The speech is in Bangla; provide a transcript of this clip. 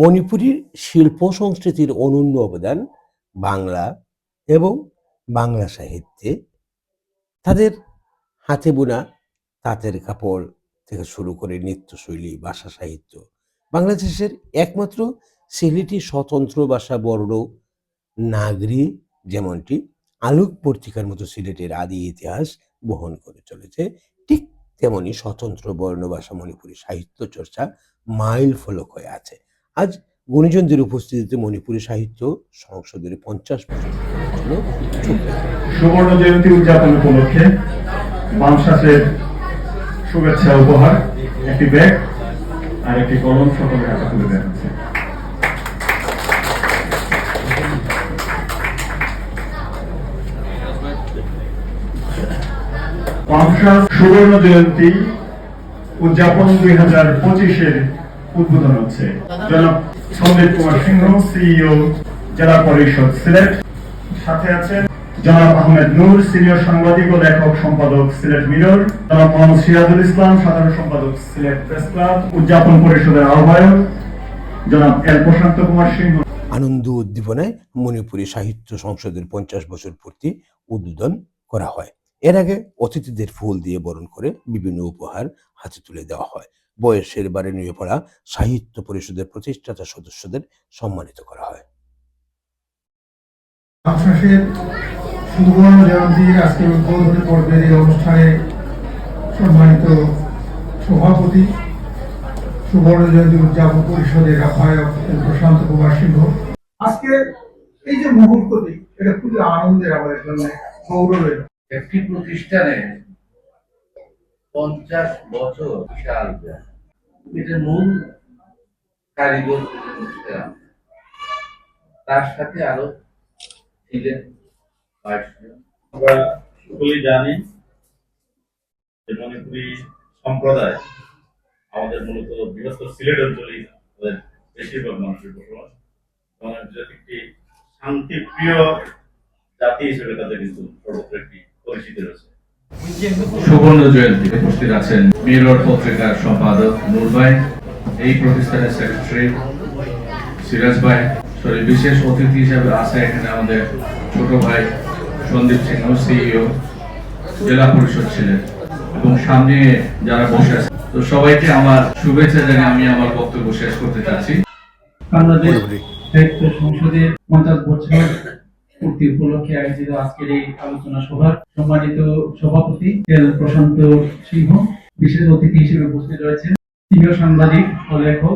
মণিপুরীর শিল্প সংস্কৃতির অনন্য অবদান বাংলা এবং বাংলা সাহিত্যে। তাদের হাতে বোনা তাঁতের কাপড় থেকে শুরু করে নৃত্যশৈলী, ভাষা সাহিত্য বাংলাদেশের একমাত্র সিলেটি স্বতন্ত্র ভাষা বর্ণ নাগরী যেমনটি আলোক পত্রিকার মতো সিলেটের আদি ইতিহাস বহন করে চলেছে, ঠিক তেমনি স্বতন্ত্র বর্ণ ভাষা মণিপুরী সাহিত্য চর্চা মাইল ফলক হয়ে আছে। আজ গুণীজনদের উপস্থিতিতে মণিপুরী সাহিত্য সংসদের পঞ্চাশ বছর সুবর্ণ জয়ন্তী উদযাপন উপলক্ষে বামশাসের শুভেচ্ছা উপহার, একটি ব্যাগ আর একটি কলম সকলের হাতে তুলে দেওয়া হচ্ছে। বামশাস সুবর্ণ জয়ন্তী উদযাপন দুই হাজার পঁচিশের উদ্বোধন হচ্ছে। জনাব সন্দীপ কুমার সিংহ, সিইও, জেলা পরিষদ সিলেট। সাথে আছেন জনাব আহমেদ নূর, সিনিয়র সাংবাদিক ও লেখক সম্পাদক সিলেট মিরর। জনাব মোহাম্মদ সিরাজুল ইসলাম, সাধারণ সম্পাদক সিলেট প্রেস ক্লাব। উদযাপন পরিষদের আহ্বায়ক জনাব এল প্রশান্ত কুমার সিংহ। আনন্দ উদ্দীপনায় মণিপুরী সাহিত্য সংসদের পঞ্চাশ বছর পূর্তি উদ্বোধন করা হয়। এর আগে অতিথিদের ফুল দিয়ে বরণ করে বিভিন্ন উপহার হাতে তুলে দেওয়া হয়। বয়সের বারে নিয়ে পড়া সাহিত্য পরিষদের প্রতিষ্ঠাতা সদস্যদের সম্মানিত করা হয়। সুবর্ণ জয়ন্তীর আজকের উদ্বোধনী পর্বের এই অনুষ্ঠানে সম্মানিত সভাপতি সুবর্ণ জয়ন্তী উদযাপন পরিষদের আহ্বায়ক প্রশান্ত কুমার সিংহ। আজকে এই যে মুহূর্তটি এটা খুবই আনন্দের আমাদের জন্য গৌরবের। একটি প্রতিষ্ঠানে পঞ্চাশ বছর বিশাল। এটা মূল কারিগর তার সাথে আরও ছিলেন জানি যে মণিপুরী সম্প্রদায় আমাদের মূলত বৃহত্তর সিলেট অঞ্চলেই আমাদের বেশিরভাগ মানুষের বসবাস। এবং একটি শান্তিপ্রিয় জাতি হিসেবে তাদের কিন্তু সর্বত্র একটি পরিচিতি রয়েছে। সুবর্ণ জয়ন্তী উপস্থিত আছেন মিরর পত্রিকার সম্পাদক নূর ভাই এই প্রতিষ্ঠানের সেক্রেটারি সিরাজ ভাই। সরি বিশেষ অতিথি হিসেবে আছে এখানে আমাদের ছোট ভাই সন্দীপ সিংহ সিইও জেলা পরিষদ ছিলেন এবং সামনে যারা বসে আছে তো সবাইকে আমার শুভেচ্ছা জানিয়ে আমি আমার বক্তব্য শেষ করতে চাচ্ছি। বাংলাদেশ সংসদের পঞ্চাশ বছর পূর্তি উপলক্ষে আয়োজিত আজকের এই আলোচনা সভার সম্মানিত সভাপতি প্রশান্ত সিংহ, বিশেষ অতিথি হিসেবে উপস্থিত রয়েছেন। প্রিয় সাংবাদিক ও লেখক।